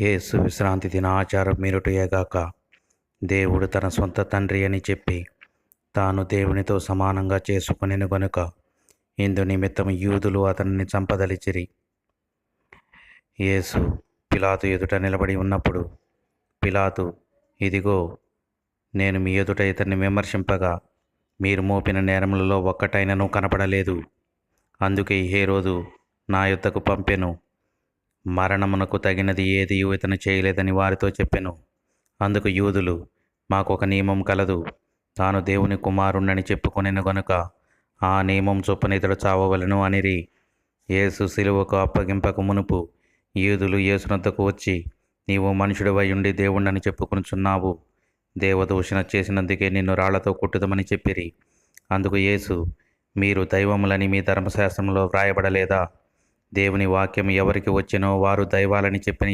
యేసు విశ్రాంతి దిన ఆచారం మీరుటయేగాక దేవుడు తన సొంత తండ్రి అని చెప్పి తాను దేవునితో సమానంగా చేసుకునేను గనుక ఇందు నిమిత్తం యూదులు అతనిని చంపదలిచిరి. యేసు పిలాతు ఎదుట నిలబడి ఉన్నప్పుడు పిలాతు ఇదిగో నేను మీ ఎదుట ఇతన్ని విమర్శింపగా మీరు మోపిన నేరములలో ఒక్కటైనను కనపడలేదు. అందుకే హేరోదు నా యుద్ధకు పంపెను. మరణమునకు తగినది ఏది ఇతను చేయలేదని వారితో చెప్పెను. అందుకు యూదులు మాకు ఒక నియమం కలదు. తాను దేవుని కుమారుణ్ణని చెప్పుకొనెను గనుక ఆ నియమం చొప్పున ఇతడు చావవలను అనిరి. యేసు సిలువకు అప్పగింపక మునుపు యూదులు యేసునద్దకు వచ్చి నీవు మనుషుడివై ఉండి దేవుణ్ణని చెప్పుకొనుచున్నావు. దేవదూషణ చేసినందుకే నిన్ను రాళ్ళతో కొట్టుదమని చెప్పిరి. అందుకు యేసు మీరు దైవములని మీ ధర్మశాస్త్రంలో వ్రాయబడలేదా? దేవుని వాక్యం ఎవరికి వచ్చినో వారు దైవాలని చెప్పిన